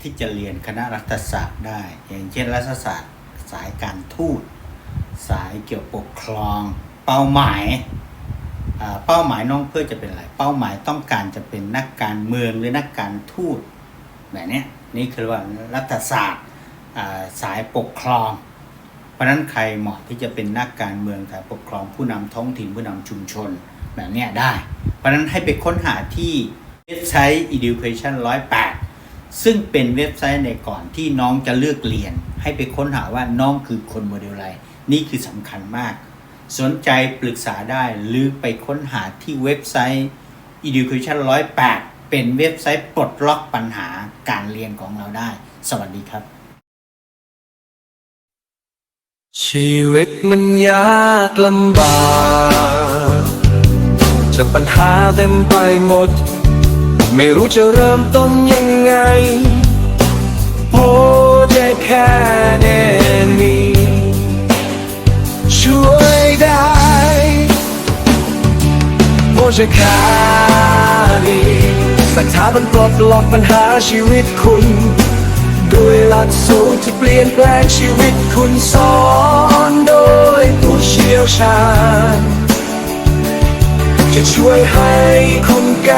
ที่จะเรียนคณะรัฐศาสตร์ได้ อย่างเช่นรัฐศาสตร์สายการทูต สายเกี่ยวปกครอง เป้าหมายเป้าหมายน้องเพื่อจะเป็นอะไร เป้าหมายต้องการจะเป็นนักการเมืองหรือนักการทูตแบบนี้นี่คือว่ารัฐศาสตร์สายปกครอง เพราะนั้นใครเหมาะที่จะเป็นนักการเมืองสายปกครอง ผู้นำท้องถิ่นผู้นำชุมชนแบบนี้ได้ เพราะนั้นให้ไปค้นหาที่เว็บไซต์ education 108 ซึ่งเป็นเว็บไซต์ในก่อนที่น้องจะเลือกเรียน ให้ไปค้นหาว่าน้องคือคนโมเดลอะไรนี่คือสำคัญมาก สนใจปรึกษาได้หรือไปค้นหาที่เว็บไซต์ education 108 เป็นเว็บไซต์ปลดล็อกปัญหาการเรียนของเราได้ สวัสดีครับ ชีวิตมันยากลำบากจากปัญหาเต็มไปหมด ไม่รู้จะเริ่มต้นยังไงโอ้ได้แค่เนนี้ ช่วยได้โอ้จะแค่นี้สักถามันปลดล็อกปัญหาชีวิตคุณด้วยหลักสูตรที่เปลี่ยนแปลงชีวิตคุณสอนโดยผู้เชี่ยวชาญ จะช่วยให้คุณก้า